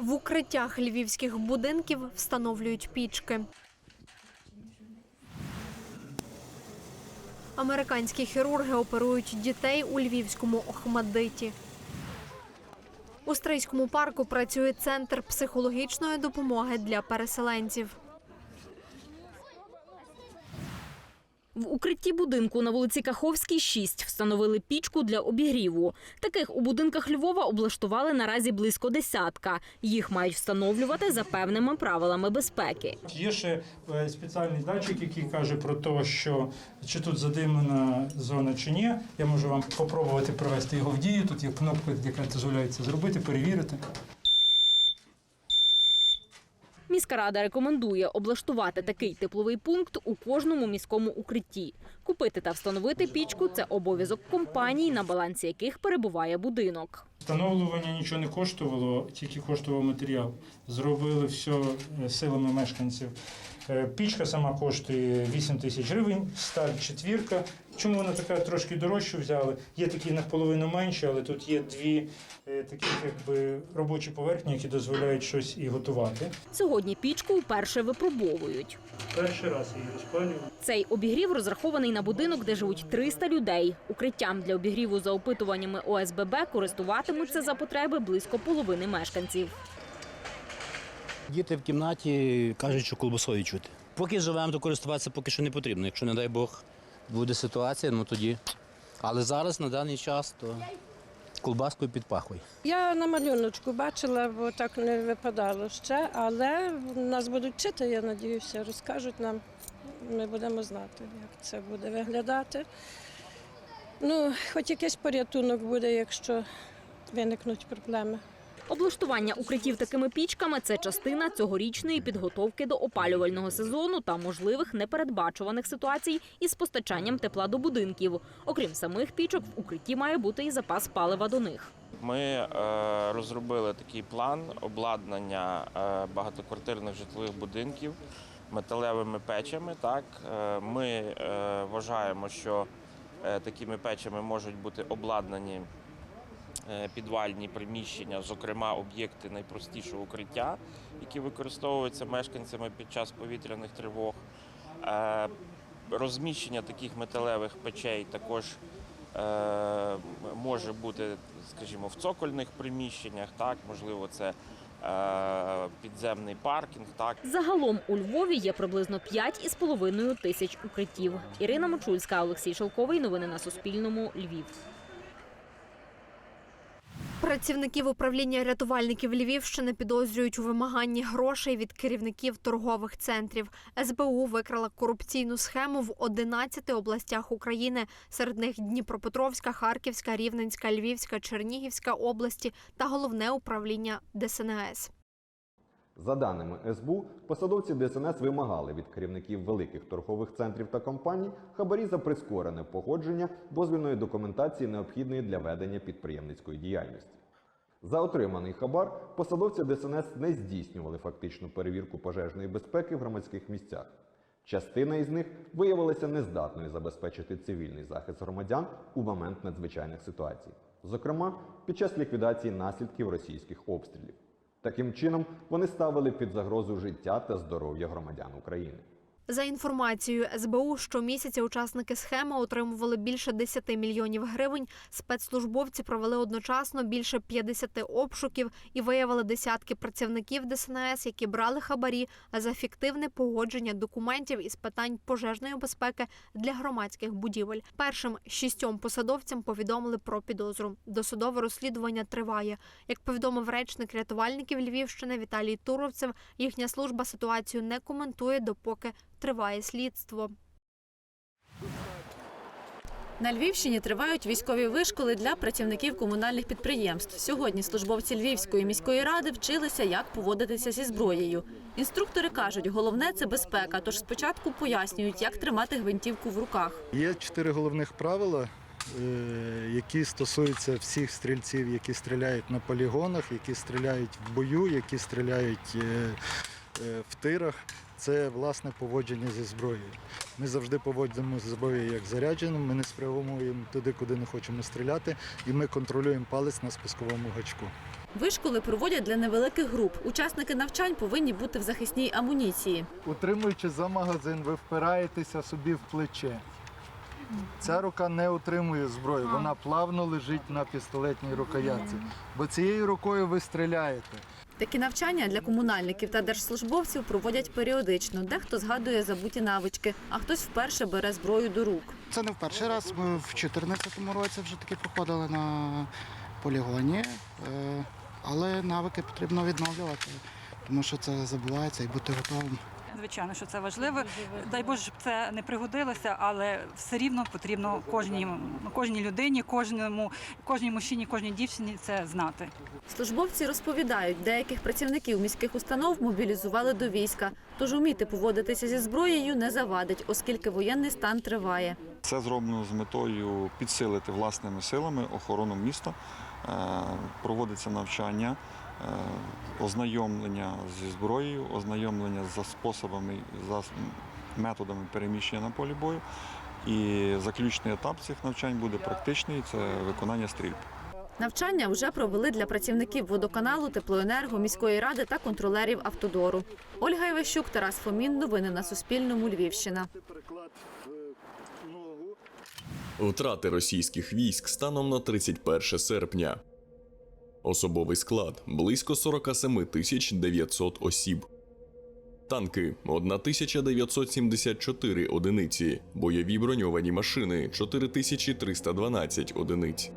В укриттях львівських будинків встановлюють пічки. Американські хірурги оперують дітей у львівському Охмадиті. У Стрийському парку працює центр психологічної допомоги для переселенців. В укритті будинку на вулиці Каховській, 6 встановили пічку для обігріву. Таких у будинках Львова облаштували наразі близько десятка. Їх мають встановлювати за певними правилами безпеки. Є ще е, спеціальний датчик, який каже про те, що чи тут задимлена зона чи ні. Я можу вам спробувати провести його в дію. Тут є кнопка, яка дозволяє це зробити, перевірити. Міська рада рекомендує облаштувати такий тепловий пункт у кожному міському укритті. Купити та встановити пічку це обов'язок компаній, на балансі яких перебуває будинок. Встановлювання нічого не коштувало, тільки коштував матеріал. Зробили все е, силами мешканців. Е, Пічка сама коштує 8 тисяч гривень, сталь четвірка. Чому вона така трошки дорожчу взяли? Є такі наполовину менші, але тут є дві е, такі якби робочі поверхні, які дозволяють щось і готувати. Сьогодні пічку вперше випробовують. Перший раз її розпалюю. Цей обігрів розрахований на будинок, де живуть 300 людей. Укриттям для обігріву за опитуваннями ОСББ користуватимуться за потреби близько половини мешканців. Діти в кімнаті кажуть, що колбасою чути. Поки живемо, то користуватися поки що не потрібно. Якщо, не дай Бог, буде ситуація, ну тоді. Але зараз на даний час то колбаскою під пахою. Я на малюночку бачила, бо так не випадало ще, але нас будуть вчити, я надіюся, розкажуть нам. Ми будемо знати, як це буде виглядати. Ну, хоч якийсь порятунок буде, якщо виникнуть проблеми. Облаштування укриттів такими пічками це частина цьогорічної підготовки до опалювального сезону та можливих непередбачуваних ситуацій із постачанням тепла до будинків. Окрім самих пічок, в укритті має бути і запас палива до них. Ми е, розробили такий план обладнання е, багатоквартирних житлових будинків металевими печами. Е, ми вважаємо, що такими печами можуть бути обладнані підвальні приміщення, зокрема об'єкти найпростішого укриття, які використовуються мешканцями під час повітряних тривог. Е, Розміщення таких металевих печей також е, може бути, скажімо, в цокольних приміщеннях, так, можливо, це е, підземний паркінг, так. Загалом у Львові є приблизно 5,5 тисяч укриттів. Ірина Мочульська, Олексій Шелковий. Новини на Суспільному. Львів. Працівників управління рятувальників Львівщини підозрюють у вимаганні грошей від керівників торгових центрів. СБУ викрала корупційну схему в 11 областях України. Серед них Дніпропетровська, Харківська, Рівненська, Львівська, Чернігівська області та головне управління ДСНС. За даними СБУ, посадовці ДСНС вимагали від керівників великих торгових центрів та компаній хабарі за прискорене погодження дозвільної документації, необхідної для ведення підприємницької діяльності. За отриманий хабар посадовці ДСНС не здійснювали фактичну перевірку пожежної безпеки в громадських місцях. Частина із них виявилася нездатною забезпечити цивільний захист громадян у момент надзвичайних ситуацій, зокрема під час ліквідації наслідків російських обстрілів. Таким чином, вони ставили під загрозу життя та здоров'я громадян України. За інформацією СБУ, щомісяця учасники схеми отримували більше 10 мільйонів гривень. Спецслужбовці провели одночасно більше 50 обшуків і виявили десятки працівників ДСНС, які брали хабарі за фіктивне погодження документів із питань пожежної безпеки для громадських будівель. Першим шістьом посадовцям повідомили про підозру. Досудове розслідування триває. Як повідомив речник рятувальників Львівщини Віталій Туровцев, їхня служба ситуацію не коментує, допоки триває слідство. На Львівщині тривають військові вишколи для працівників комунальних підприємств. Сьогодні службовці Львівської міської ради вчилися, як поводитися зі зброєю. Інструктори кажуть, головне це безпека. Тож спочатку пояснюють, як тримати гвинтівку в руках. Є чотири головних правила, е, які стосуються всіх стрільців, які стріляють на полігонах, які стріляють в бою, які стріляють е, е, в тирах. Це власне поводження зі зброєю. Ми завжди поводимо з зброєю як зарядженим, ми не спрямовуємо туди, куди не хочемо стріляти, і ми контролюємо палець на спусковому гачку. Вишколи проводять для невеликих груп. Учасники навчань повинні бути в захисній амуніції. Утримуючи за магазин, ви впираєтеся собі в плече. Ця рука не утримує зброю, вона плавно лежить на пістолетній рукоятці. Бо цією рукою ви стріляєте. Такі навчання для комунальників та держслужбовців проводять періодично. Дехто згадує забуті навички, а хтось вперше бере зброю до рук. Це не в перший раз. Ми в 2014 році вже таки проходили на полігоні, Е, але навики потрібно відновлювати, тому що це забувається і бути готовим. Звичайно, що це важливо. Дай Боже, щоб це не пригодилося, але все рівно потрібно кожній, кожній людині, кожному, кожній мужчині, кожній дівчині це знати. Службовці розповідають, деяких працівників міських установ мобілізували до війська. Тож уміти поводитися зі зброєю не завадить, оскільки воєнний стан триває. Це зроблено з метою підсилити власними силами охорону міста. Е, Проводиться навчання, ознайомлення зі зброєю, ознайомлення за способами, за методами переміщення на полі бою. І заключний етап цих навчань буде практичний це виконання стрільб. Навчання вже провели для працівників водоканалу, теплоенерго, міської ради та контролерів автодору. Ольга Іващук, Тарас Фомін. Новини на Суспільному. Львівщина. Втрати російських військ станом на 31 серпня. Особовий склад близько 47 тисяч 900 осіб. Танки 1974 одиниці. Бойові броньовані машини 4312 одиниць.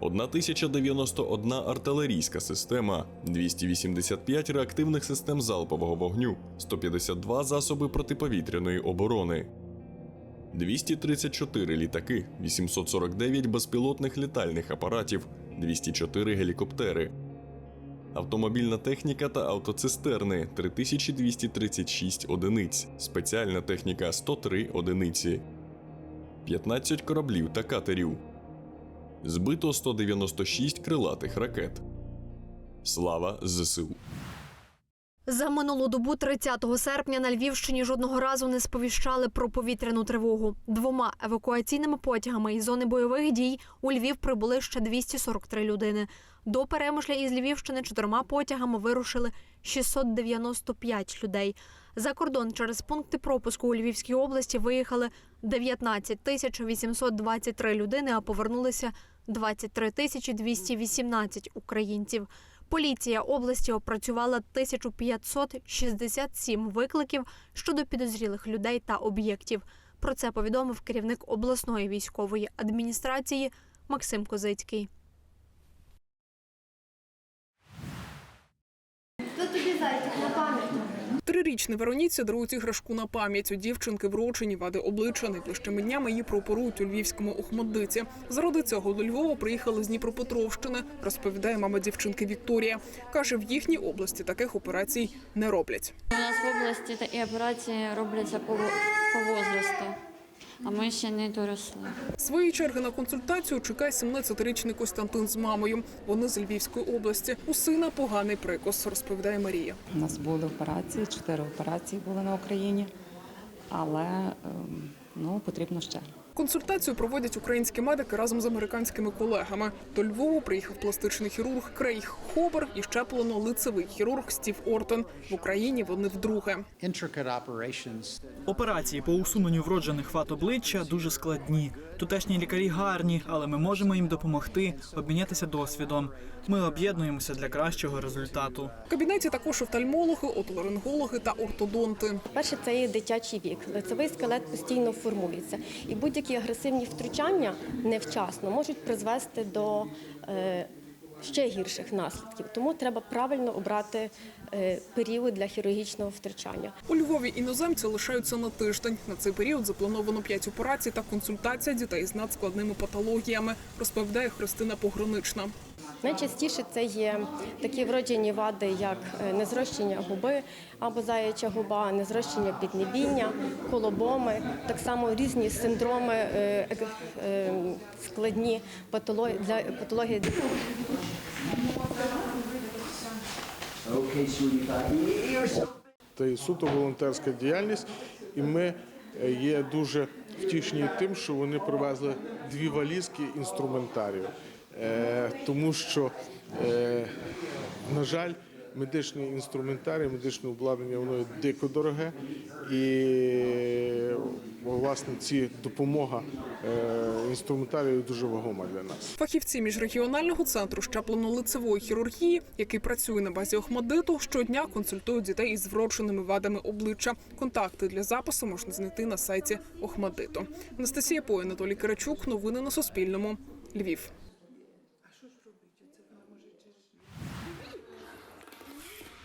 1091 артилерійська система, 285 реактивних систем залпового вогню, 152 засоби протиповітряної оборони, 234 літаки, 849 безпілотних літальних апаратів, 204 гелікоптери, автомобільна техніка та автоцистерни 3236 одиниць, спеціальна техніка 103 одиниці, 15 кораблів та катерів. Збито 196 крилатих ракет. Слава ЗСУ! За минулу добу 30 серпня на Львівщині жодного разу не сповіщали про повітряну тривогу. Двома евакуаційними потягами із зони бойових дій у Львів прибули ще 243 людини. До Перемишля із Львівщини чотирма потягами вирушили 695 людей. За кордон через пункти пропуску у Львівській області виїхали 19 тисяч 823 людини, а повернулися 23 тисячі 218 українців. Поліція області опрацювала 1567 викликів щодо підозрілих людей та об'єктів. Про це повідомив керівник обласної військової адміністрації Максим Козицький. Трирічний Вероніці дарують іграшку на пам'ять. У дівчинки врочені вади обличчя. Найближчими днями її пропорують у львівському Охмаддиті. Заради цього до Львова приїхали з Дніпропетровщини, розповідає мама дівчинки Вікторія. Каже, в їхній області таких операцій не роблять. У нас в області такі операції робляться по, по возрасту, а ми ще не доросли. Свої черги на консультацію чекає 17-річний Костянтин з мамою. Вони з Львівської області. У сина поганий прикус, розповідає Марія. У нас були операції, чотири операції були на Україні, але ем, ну, потрібно ще. Консультацію проводять українські медики разом з американськими колегами. До Львову приїхав пластичний хірург Крейг Хобер і щеплено-лицевий хірург Стів Ортон. В Україні вони вдруге. Операції по усуненню вроджених вад обличчя дуже складні. Тутешні лікарі гарні, але ми можемо їм допомогти, обмінятися досвідом. Ми об'єднуємося для кращого результату. В кабінеті також офтальмологи, отоларингологи та ортодонти. Перше, це є дитячий вік. Лицевий скелет постійно формується, і будь-які агресивні втручання невчасно можуть призвести до е, ще гірших наслідків. Тому треба правильно обрати е, період для хірургічного втручання. У Львові іноземці лишаються на тиждень. На цей період заплановано 5 операцій та консультація дітей з надскладними патологіями, розповідає Христина Погранична. Найчастіше це є такі вроджені вади, як е, незрощення губи або заяча губа, незрощення піднебіння, колобоми, так само різні синдроми, е, е, складні для патології. Це і суто волонтерська діяльність, і ми є дуже втішні тим, що вони привезли дві валізки інструментарію. Е, Тому що Е, на жаль, медичний інструментарій, медичне обладнання воно дико дороге. І власне ці допомога е, інструментарію дуже вагома для нас. Фахівці міжрегіонального центру щепленно-лицевої хірургії, який працює на базі Охмадиту, щодня консультують дітей із вродженими вадами обличчя. Контакти для запису можна знайти на сайті Охмадиту. Анастасія Пой, Анатолій Кирачук. Новини на Суспільному. Львів.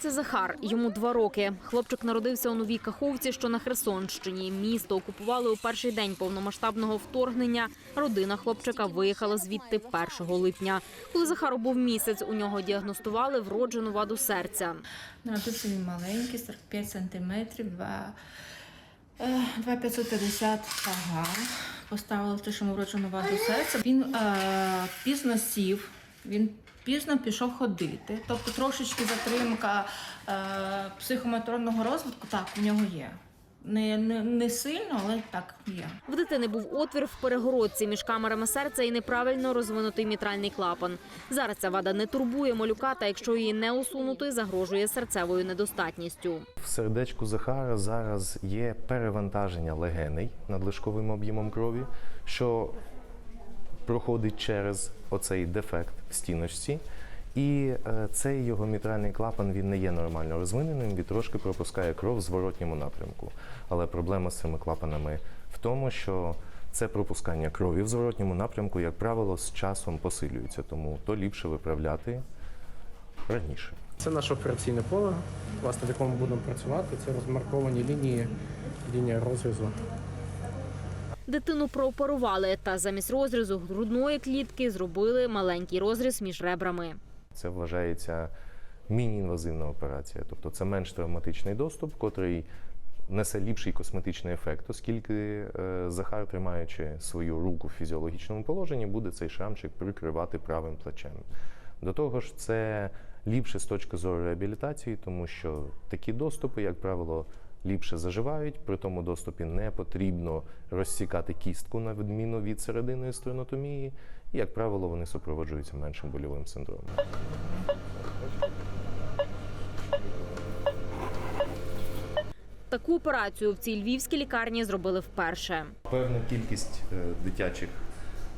Це Захар. Йому два роки. Хлопчик народився у Новій Каховці, що на Херсонщині. Місто окупували у перший день повномасштабного вторгнення. Родина хлопчика виїхала звідти 1 липня. Коли Захару був місяць, у нього діагностували вроджену ваду серця. Народився він маленький, 45 сантиметрів, 2, е, 2,550 вага. Поставили те, що вроджену ваду серця. Він е, пізно сів, він пізно пішов ходити. Тобто трошечки затримка е, психомоторного розвитку, так, у нього є. Не, не, не сильно, але так є. В дитини був отвір в перегородці між камерами серця і неправильно розвинутий мітральний клапан. Зараз ця вада не турбує малюка, та якщо її не усунути, загрожує серцевою недостатністю. В сердечку Захара зараз є перевантаження легеней надлишковим об'ємом крові, що проходить через оцей дефект в стіночці. І е, цей його мітральний клапан він не є нормально розвиненим, він трошки пропускає кров в зворотньому напрямку. Але проблема з цими клапанами в тому, що це пропускання крові в зворотньому напрямку, як правило, з часом посилюється, тому то ліпше виправляти раніше. Це наше операційне поле, власне, в якому будемо працювати. Це розмарковані лінії, лінія розрізу. Дитину прооперували та замість розрізу грудної клітки зробили маленький розріз між ребрами. Це вважається міні-інвазивна операція, тобто це менш травматичний доступ, котрий несе ліпший косметичний ефект, оскільки е, Захар, тримаючи свою руку в фізіологічному положенні, буде цей шрамчик прикривати правим плечем. До того ж, це ліпше з точки зору реабілітації, тому що такі доступи, як правило, ліпше заживають. При тому доступі не потрібно розсікати кістку на відміну від серединної стернотомії, і, як правило, вони супроводжуються меншим больовим синдромом. Таку операцію в цій львівській лікарні зробили вперше. Певна кількість е, дитячих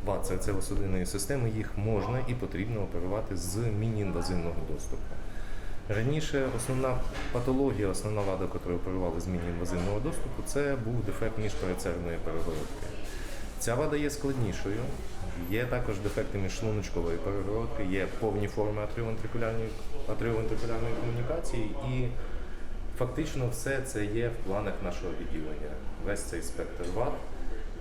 вад серцево-судинної системи їх можна і потрібно оперувати з міні-інвазивного доступу. Раніше основна патологія, основна вада, яку оперували з міні-інвазивного доступу, це був дефект міжперецерної перегородки. Ця вада є складнішою. Є також дефекти міжшлуночкової перегородки, є повні форми атріовентрикулярної комунікації і Фактично, все це є в планах нашого відділення. Весь цей спектр вад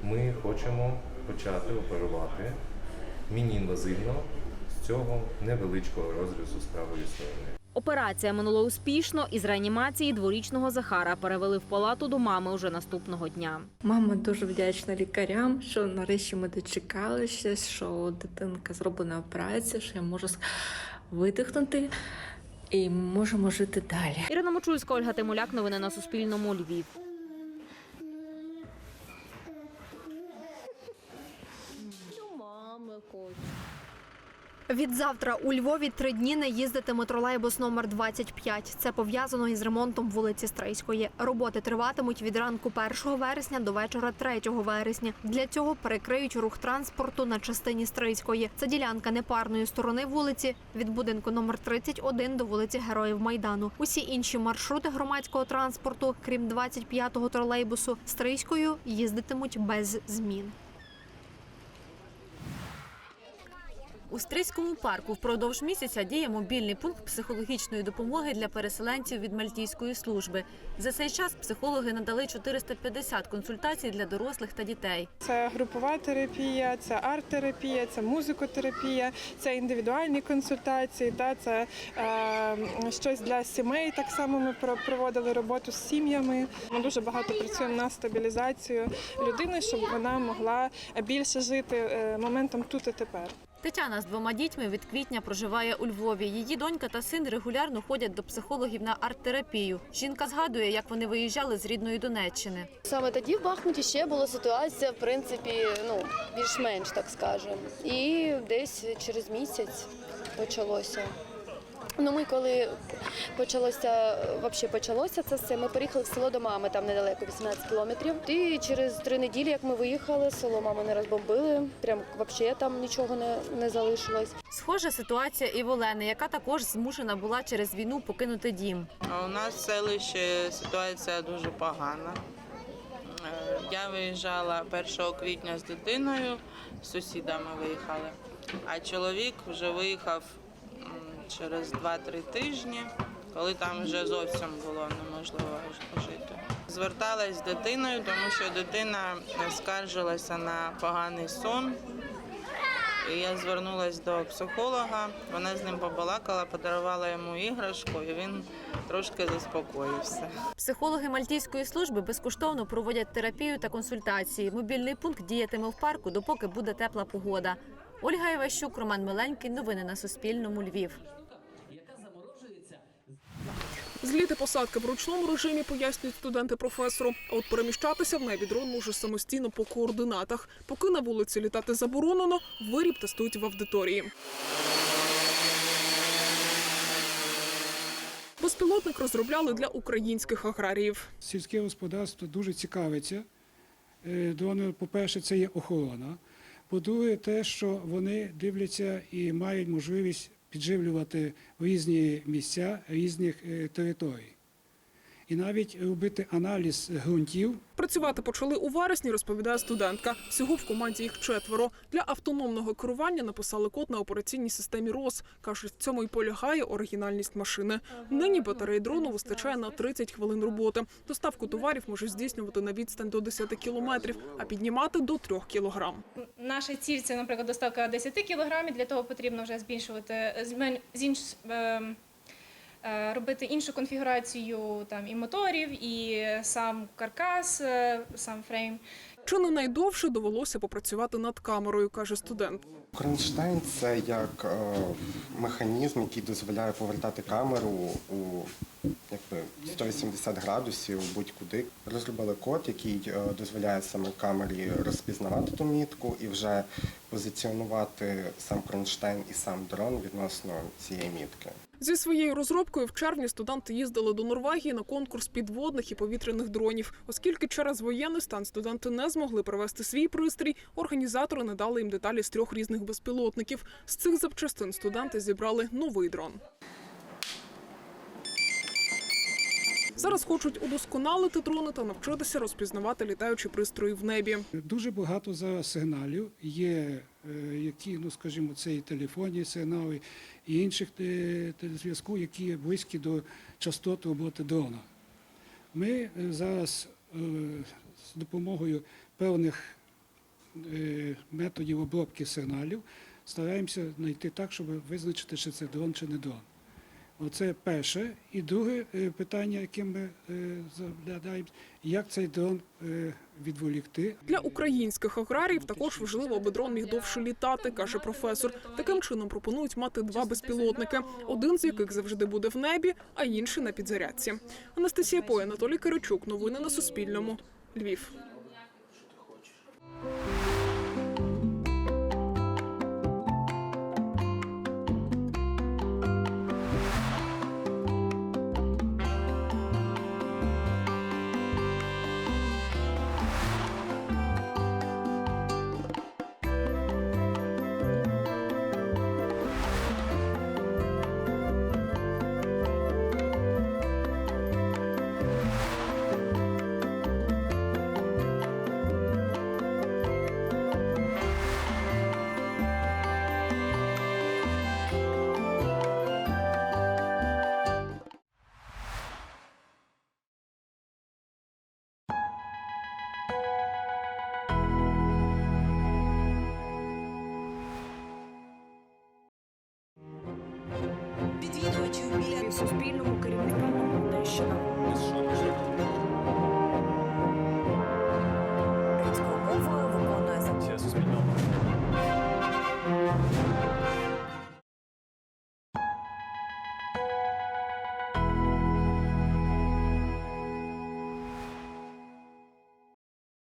ми хочемо почати оперувати міні-інвазивно з цього невеличкого розрізу з правої сторони. Операція минула успішно. Із реанімації дворічного Захара перевели в палату до мами уже наступного дня. Мама дуже вдячна лікарям, що нарешті ми дочекалися, що дитинка зроблена операція, що я можу видихнути і можемо жити далі. Ірина Мочульська, Ольга Тимуляк. Новини на Суспільному. Львів. Відзавтра у Львові три дні не їздитиме тролейбус номер 25. Це пов'язано із ремонтом вулиці Стрийської. Роботи триватимуть від ранку 1 вересня до вечора 3 вересня. Для цього перекриють рух транспорту на частині Стрийської. Це ділянка непарної сторони вулиці від будинку номер 31 до вулиці Героїв Майдану. Усі інші маршрути громадського транспорту, крім 25-го тролейбусу, Стрийською їздитимуть без змін. У Стрийському парку впродовж місяця діє мобільний пункт психологічної допомоги для переселенців від Мальтійської служби. За цей час психологи надали 450 консультацій для дорослих та дітей. Це групова терапія, це арт-терапія, це музикотерапія, це індивідуальні консультації, та це е, щось для сімей. Так само ми про- проводили роботу з сім'ями. Ми дуже багато працюємо на стабілізацію людини, щоб вона могла більше жити е, моментом тут і тепер. Тетяна з двома дітьми від квітня проживає у Львові. Її донька та син регулярно ходять до психологів на арт-терапію. Жінка згадує, як вони виїжджали з рідної Донеччини. Саме тоді в Бахмуті ще була ситуація, в принципі, ну більш-менш так скажемо. І десь через місяць почалося. Ну, ми коли почалося, взагалі почалося це все, ми переїхали в село до мами, там недалеко, 18 кілометрів. І через три неділі, як ми виїхали, село мами не розбомбили. Прям взагалі там нічого не, не залишилось. Схожа ситуація і в Олени, яка також змушена була через війну покинути дім. А у нас в селищі ситуація дуже погана. Е, Я виїжджала 1 квітня з дитиною, з сусідами виїхали, а чоловік вже виїхав через 2-3 тижні, коли там вже зовсім було неможливо жити. Зверталась з дитиною, тому що дитина скаржилася на поганий сон. І я звернулася до психолога, вона з ним побалакала, подарувала йому іграшку, і він трошки заспокоївся. Психологи Мальтійської служби безкоштовно проводять терапію та консультації. Мобільний пункт діятиме в парку, допоки буде тепла погода. Ольга Іващук, Роман Миленький. Новини на Суспільному. Львів. Зліти посадки в ручному режимі пояснюють студенти професору. А от переміщатися в небі дрон може самостійно по координатах. Поки на вулиці літати заборонено, виріб тестують в аудиторії. Безпілотник розробляли для українських аграріїв. Сільське господарство дуже цікавиться. Е, Дрони, по-перше, це є охорона. По-друге, те, що вони дивляться і мають можливість підживлювати різні місця різних е, територій. І навіть робити аналіз ґрунтів Працювати почали у вересні, розповідає студентка. Всього в команді їх четверо. Для автономного керування написали код на операційній системі РОС. Кажуть, в цьому і полягає оригінальність машини. Нині батареї дрону вистачає на 30 хвилин роботи. Доставку товарів може здійснювати на відстань до 10 кілометрів, а піднімати до 3 кілограм. Наша ціль це, наприклад, доставка 10 кілограмів. Для того потрібно вже збільшувати змен- зінш- ем, робити іншу конфігурацію там і моторів, і сам каркас, е, сам фрейм. Чи не найдовше довелося попрацювати над камерою, каже студент. Кронштейн це як е, механізм, який дозволяє повертати камеру у якби 180 градусів будь-куди. Розробили код, який е, дозволяє саме камері розпізнавати ту мітку і вже позиціонувати сам кронштейн і сам дрон відносно цієї мітки. Зі своєю розробкою в червні студенти їздили до Норвегії на конкурс підводних і повітряних дронів. Оскільки через воєнний стан студенти не змогли привезти свій пристрій, організатори не дали їм деталі з трьох різних безпілотників. З цих запчастин студенти зібрали новий дрон. Зараз хочуть удосконалити дрони та навчитися розпізнавати літаючі пристрої в небі. Дуже багато зараз сигналів є, які, ну скажімо, це і телефонні сигнали, і інших е, телезв'язку, які близькі до частот роботи дрона. Ми е, зараз е, з допомогою певних е, методів обробки сигналів стараємося знайти так, щоб визначити, чи це дрон, чи не дрон. Оце перше. І друге е, питання, яке ми е, заглядаємо, як цей дрон е, відволікти. Для українських аграріїв також важливо, аби дрон міг довше літати, каже професор. Таким чином пропонують мати два безпілотники, один з яких завжди буде в небі, а інший на підзарядці. Анастасія Пой, Анатолій Киричук. Новини на Суспільному. Львів.